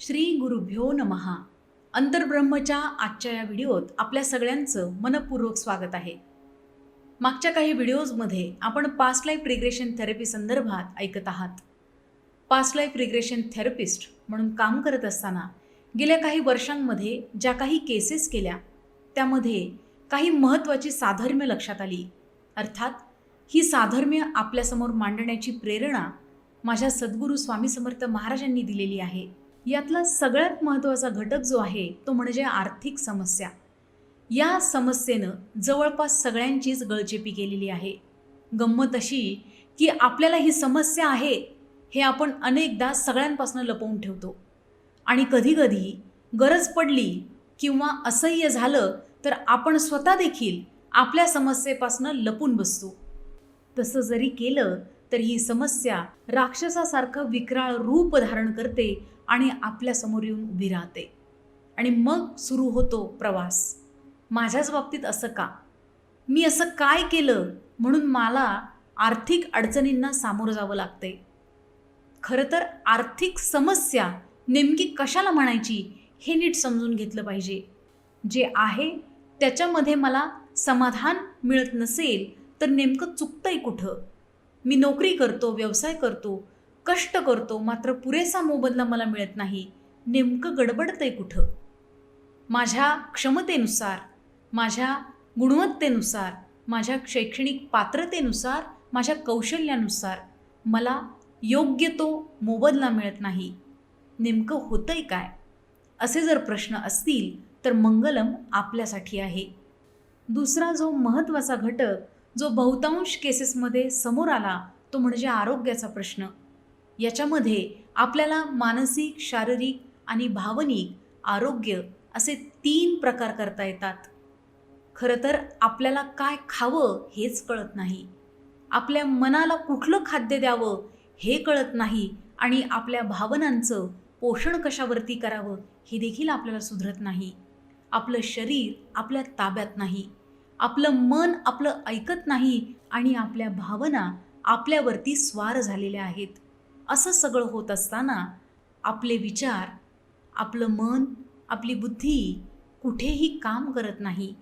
श्री गुरुभ्यो नमहा. अंतर्ब्रह्मच्या आजच्या या व्हिडिओत आपल्या सगळ्यांचं मनपूर्वक स्वागत आहे. मागच्या काही व्हिडिओजमध्ये आपण पास्ट लाईफ रिग्रेशन थेरपी संदर्भात ऐकत आहात. पास्ट लाईफ रिग्रेशन थेरपिस्ट म्हणून काम करत असताना गेल्या काही वर्षांमध्ये ज्या काही केसेस केल्या त्यामध्ये काही महत्त्वाची साधर्म्य लक्षात आली. अर्थात ही साधर्म्य आपल्यासमोर मांडण्याची प्रेरणा माझ्या सद्गुरू स्वामी समर्थ महाराजांनी दिलेली आहे. यातला सगळ्यात महत्त्वाचा घटक जो आहे तो म्हणजे आर्थिक समस्या. या समस्येनं जवळपास सगळ्यांचीच गळचेपी केलेली आहे. गंमत अशी की आपल्याला ही समस्या आहे हे आपण अनेकदा सगळ्यांपासून लपवून ठेवतो. आणि कधीकधी गरज पडली किंवा असह्य झालं तर आपण स्वतः देखील आपल्या समस्येपासून लपून बसतो. तसं जरी केलं तर ही समस्या राक्षसासारखं विकराळ रूप धारण करते आणि आपल्यासमोर येऊन उभी राहते. आणि मग सुरू होतो प्रवास. माझ्याच बाबतीत असं का? मी असं काय केलं म्हणून मला आर्थिक अडचणींना सामोरं जावं लागते खरं तर आर्थिक समस्या नेमकी कशाला म्हणायची हे नीट समजून घेतलं पाहिजे. जे आहे त्याच्यामध्ये मला समाधान मिळत नसेल तर नेमकं चुकतंय कुठं? मी नोकरी करतो व्यवसाय करतो कष्ट करतो मात्र पुरेसा मोबदला मला मिळत नाही. नेमकं गडबडतंय कुठं? माझ्या क्षमतेनुसार माझ्या गुणवत्तेनुसार माझ्या शैक्षणिक पात्रतेनुसार माझ्या कौशल्यानुसार मला योग्य तो मोबदला मिळत नाही. नेमकं होतंय काय? असे जर प्रश्न असतील तर मंगलम आपल्यासाठी आहे. दुसरा जो महत्त्वाचा घटक जो बहुतांश केसेसमध्ये समोर आला तो म्हणजे आरोग्याचा प्रश्न. याच्यामध्ये आपल्याला मानसिक शारीरिक आणि भावनिक आरोग्य असे तीन प्रकार करता येतात. खरं तर आपल्याला काय खावं हेच कळत नाही. आपल्या मनाला कुठलं खाद्य द्यावं हे कळत नाही आणि आपल्या भावनांचं पोषण कशावरती करावं हे देखील आपल्याला सुधरत नाही. आपलं शरीर आपल्या ताब्यात नाही. आपलं मन आपलं ऐकत नाही आणि आपल्या भावना आपल्यावरती स्वार झालेल्या आहेत. असं सगळं होत असताना आपले विचार आपलं मन आपली बुद्धी कुठेही काम करत नाही.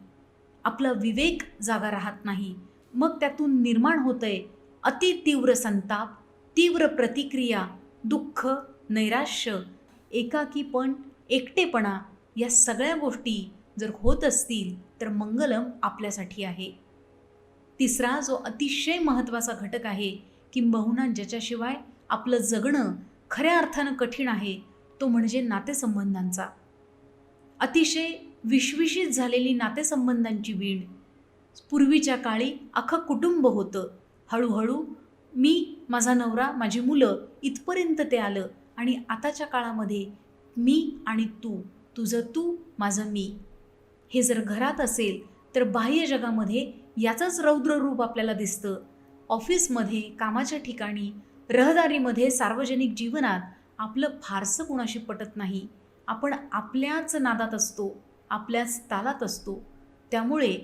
आपला विवेक जागा राहत नाही. मग त्यातून निर्माण होतंय अति तीव्र संताप तीव्र प्रतिक्रिया दुःख नैराश्य एकाकीपण एकटेपणा या सगळ्या गोष्टी जर होत असतील तर मंगलम आपल्यासाठी आहे. तिसरा जो अतिशय महत्त्वाचा घटक आहे किंबहुना ज्याच्याशिवाय आपलं जगणं खऱ्या अर्थानं कठीण आहे तो म्हणजे नातेसंबंधांचा. अतिशय विश्विषित झालेली नातेसंबंधांची वीण. पूर्वीच्या काळी अख्खं कुटुंब होतं. हळूहळू मी माझा नवरा माझी मुलं इथपर्यंत ते आलं आणि आताच्या काळामध्ये मी आणि तू तुझं तू माझं मी. हे जर घरात असेल तर बाह्य जगामध्ये याचंच रौद्र रूप आपल्याला दिसतं. ऑफिसमध्ये कामाच्या ठिकाणी रहदारीमध्ये सार्वजनिक जीवनात आपलं फारसं कोणाशी पटत नाही. आपण आपल्याच नादात असतो आपल्याच तालात असतो. त्यामुळे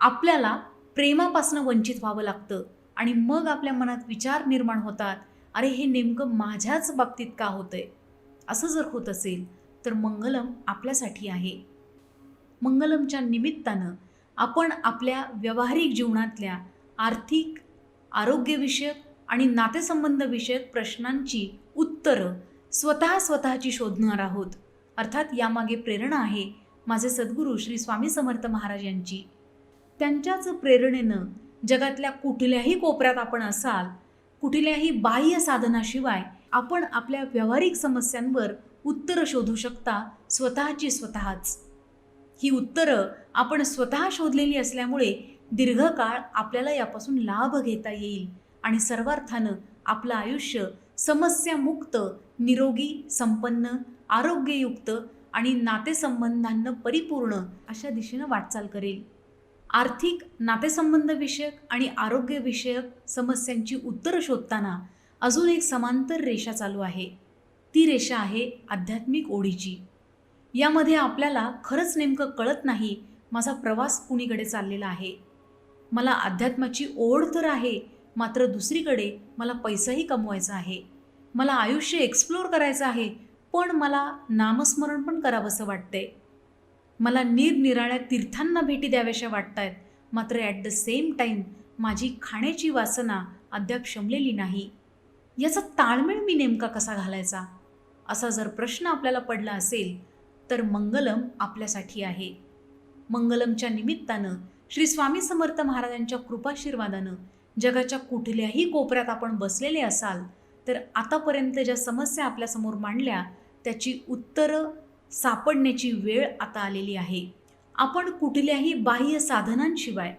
आपल्याला प्रेमापासनं वंचित व्हावं लागतं आणि मग आपल्या मनात विचार निर्माण होतात. अरे हे नेमकं माझ्याच बाबतीत का होतंय? असं जर होत असेल तर मंगलम आपल्यासाठी आहे. मंगलमच्या निमित्तानं आपण आपल्या व्यावहारिक जीवनातल्या आर्थिक आरोग्यविषयक आणि नातेसंबंधविषयक प्रश्नांची उत्तरं स्वतः स्वतःची शोधणार आहोत. अर्थात यामागे प्रेरणा आहे माझे सद्गुरू श्री स्वामी समर्थ महाराज यांची. त्यांच्याच प्रेरणेनं जगातल्या कुठल्याही कोपऱ्यात आपण असाल कुठल्याही बाह्य साधनाशिवाय आपण आपल्या व्यावहारिक समस्यांवर उत्तरं शोधू शकता स्वतःची स्वतःच. ही उत्तरं आपण स्वतः शोधलेली असल्यामुळे दीर्घकाळ आपल्याला यापासून लाभ घेता येईल आणि सर्वार्थानं आपलं आयुष्य समस्यामुक्त निरोगी संपन्न आरोग्ययुक्त आणि नातेसंबंधांना परिपूर्ण अशा दिशेनं वाटचाल करेल. आर्थिक नातेसंबंधविषयक आणि आरोग्यविषयक समस्यांची उत्तरं शोधताना अजून एक समांतर रेषा चालू आहे. ती रेषा आहे आध्यात्मिक ओढीची. यामध्ये आपल्याला खरंच नेमकं कळत नाही माझा प्रवास कुणीकडे चाललेला आहे. मला अध्यात्माची ओढ तर आहे मात्र दुसरीकडे मला पैसाही कमवायचा आहे. मला आयुष्य एक्सप्लोअर करायचं आहे पण मला नामस्मरण पण करावंसं वाटतंय. मला निरनिराळ्या तीर्थांना भेटी द्याव्याशा वाटत आहेत मात्र ॲट द सेम टाईम माझी खाण्याची वासना अद्याप शमलेली नाही. याचा ताळमेळ मी नेमका कसा घालायचा? असा जर प्रश्न आपल्याला पडला असेल तर मंगलम आपल्यासाठी आहे. मंगलमच्या निमित्तानं श्री स्वामी समर्थ महाराजांच्या कृपाशीर्वादानं जगाच्या कुठल्याही कोपऱ्यात आपण बसलेले असाल तर आतापर्यंत ज्या समस्या आपल्यासमोर मांडल्या त्याची उत्तरं सापडण्याची वेळ आता आलेली आहे. आपण कुठल्याही बाह्य साधनांशिवाय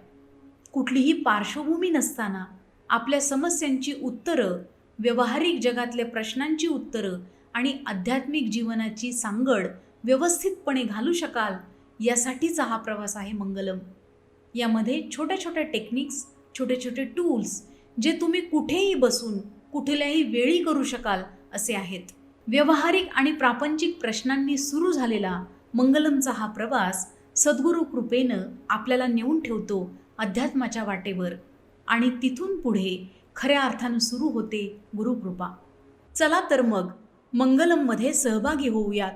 कुठलीही पार्श्वभूमी नसताना आपल्या समस्यांची उत्तरं व्यवहारिक जगातल्या प्रश्नांची उत्तरं आणि आध्यात्मिक जीवनाची सांगड व्यवस्थितपणे घालू शकाल यासाठीचा हा प्रवास आहे मंगलम. यामध्ये छोट्या छोट्या टेक्निक्स छोटे छोटे टूल्स जे तुम्ही कुठेही बसून कुठल्याही वेळी करू शकाल असे आहेत. व्यवहारिक आणि प्रापंचिक प्रश्नांनी सुरू झालेला मंगलमचा हा प्रवास सद्गुरू कृपेनं आपल्याला नेऊन ठेवतो अध्यात्माच्या वाटेवर आणि तिथून पुढे खऱ्या अर्थानं सुरू होते गुरुकृपा. चला तर मग मंगलममध्ये सहभागी होऊयात.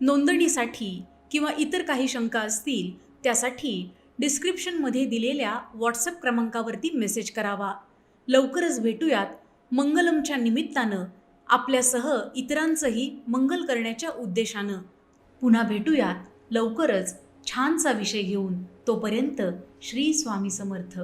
नोंदणीसाठी किंवा इतर काही शंका असतील त्यासाठी डिस्क्रिप्शनमध्ये दिलेल्या व्हॉट्सअप क्रमांकावरती मेसेज करावा. लवकरच भेटूयात मंगलमच्या निमित्तानं आपल्यासह इतरांचंही मंगल करण्याच्या उद्देशानं. पुन्हा भेटूयात लवकरच छानसा विषय घेऊन. तोपर्यंत श्री स्वामी समर्थ.